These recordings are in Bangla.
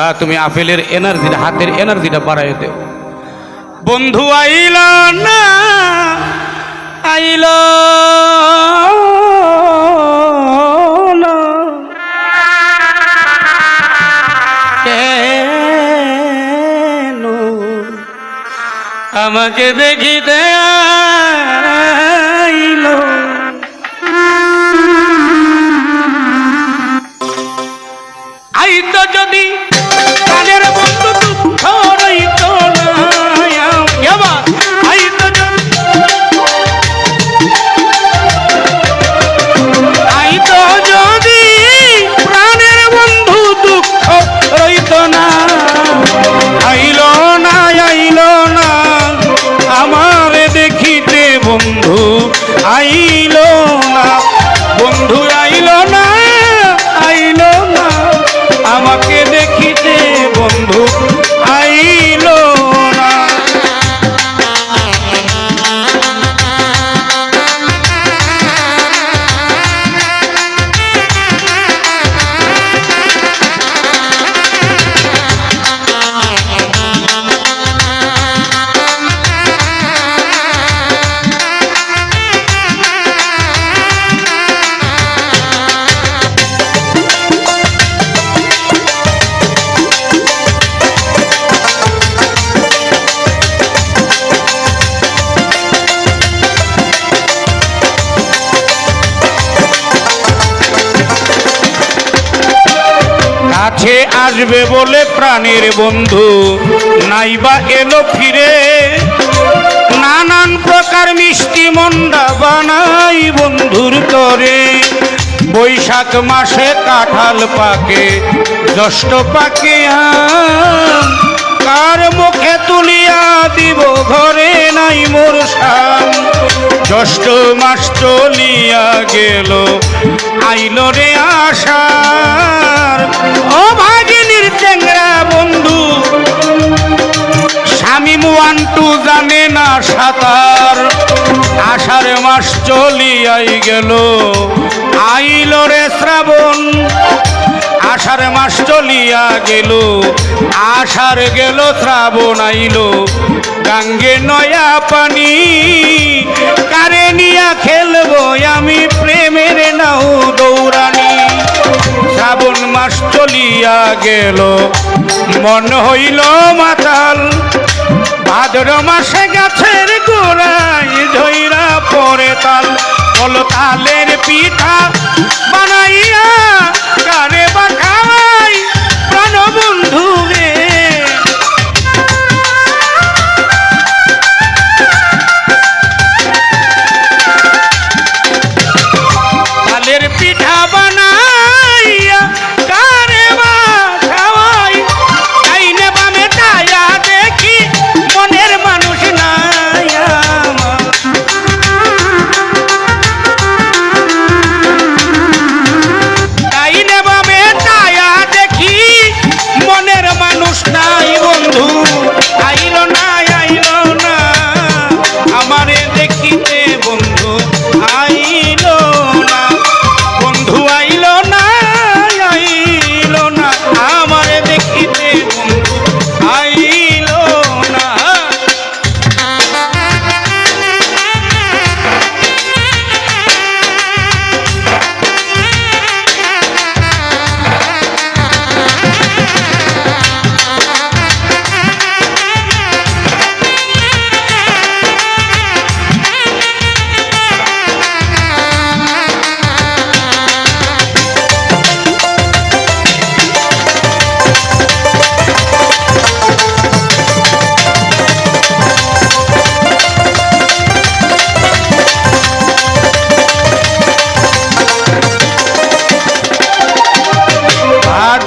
আল্লাহ, তুমি আপেলের এনার্জিটা হাতের এনার্জিটা বাড়াই দেও। বন্ধু আইল না, আইল আমাকে দেখিতে আইল। আইতো যদি আসবে বলে প্রাণের বন্ধু। নাইবা এলো ফিরে। নানান প্রকার মিষ্টি মন্ডা বানাই বন্ধুর তরে। বৈশাখ মাসে কাঁঠাল পাকে, জ্যৈষ্ঠ পাকে কার মুখে তুলিয়া দিব ঘরে নাই মোর শাম জ্যৈষ্ঠ মাস চলিয়া গেল। আইল রে আশার। ও ভাগিনীর চ্যাংরা বন্ধু, স্বামী মুয়ান্টু জানে না সাঁতার। আষাঢ় মাস চলিয়াই গেল। আইল রে শ্রাবণ আষাঢ় মাস চলিয়া গেল, আষাঢ় গেল, শ্রাবণ আইল। গাঙ্গে নয়া পানি, কারে নিয়া খেলব আমি প্রেমের নাও দৌড়ানি শ্রাবণ মাস চলিয়া গেল, মন হইল মাতাল। ভাদ্র মাসে গাছের গোড়ায় ধৈরা পরে তাল। তালের পিঠা। বানাইয়া কারে বা খাওয়াই প্রাণ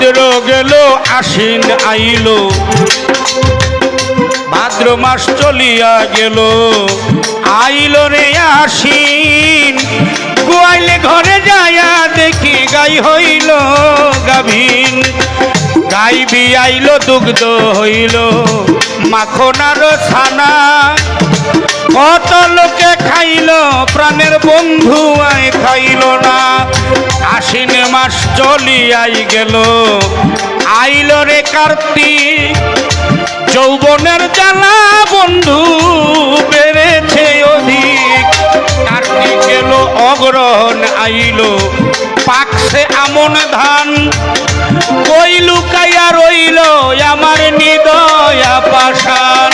ভাদ্র গেল আশ্বিন আইল। ভাদ্র মাস চলিয়া গেল। আইল রে আশ্বিন। গোয়াইলে ঘরে যায়া দেখি গাই হইল গাভীন গাই বিয়াইল, দুগ্ধ হইল, মাখনার ছানা। কত লোকে খাইল, প্রাণের বন্ধু আয় খাইল না। আশ্বিন মাস চলিয়াই গেল, আইল রে কার্তিক। যৌবনের জ্বালা বন্ধু বেড়েছে আইল। পাকছে আমন ধান। কই লুকাইয়া রইল আমার নিদয়া পাশান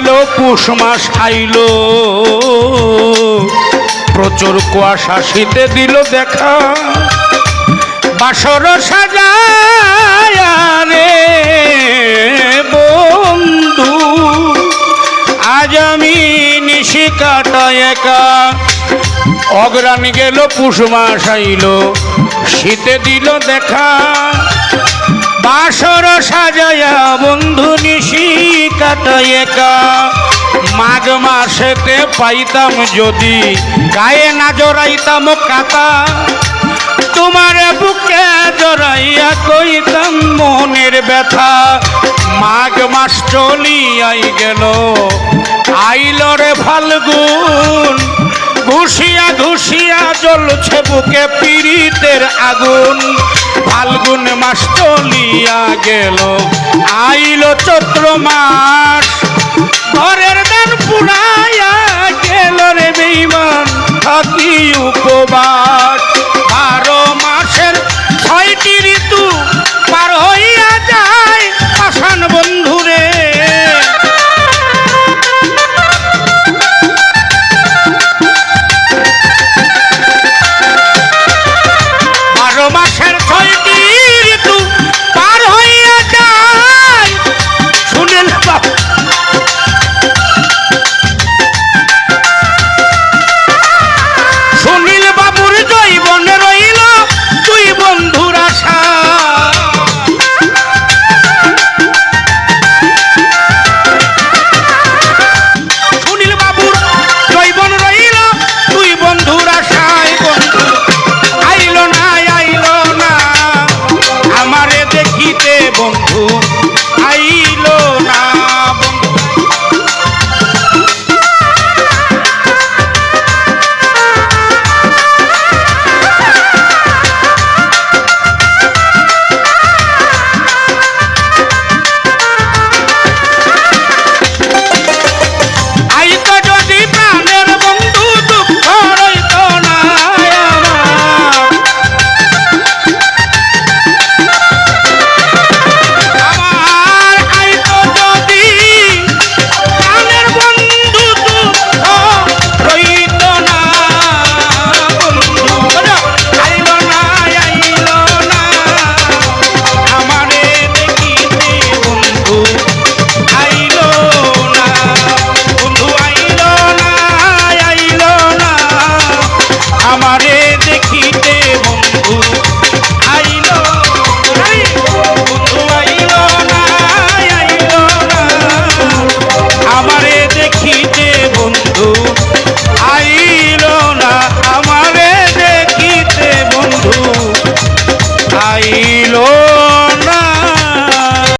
গেল, পুষ মাস আইল। প্রচুর কুয়াশা শীতে দিল দেখা। বাসর সাজায় রে বন্ধু, আজ আমি নিশি কাটা একা। অগ্রাণ গেল, পুষ মাস আইল। শীতে দিল দেখা। বাসর সাজায়া বন্ধু নিশি কাটায় একা মাঘ মাসেতে পাইতাম যদি গায়ে না জড়াইতাম কাতা তোমার বুকে জড়াইয়া কইতাম মনের ব্যথা। মাঘ মাস চলিয়াই গেল, আইল রে ফাল্গুন। ঘুষিয়া ঘুষিয়া জ্বলছে বুকে পীড়িতের আগুন। ফাল্গুন মাস চলিয়া গেল, আইল চৈত্র মাস। ঘরের দান পুরাইয়া গেল রে বেইমান থাকি উপবাস। বারো মাসের ছয়টি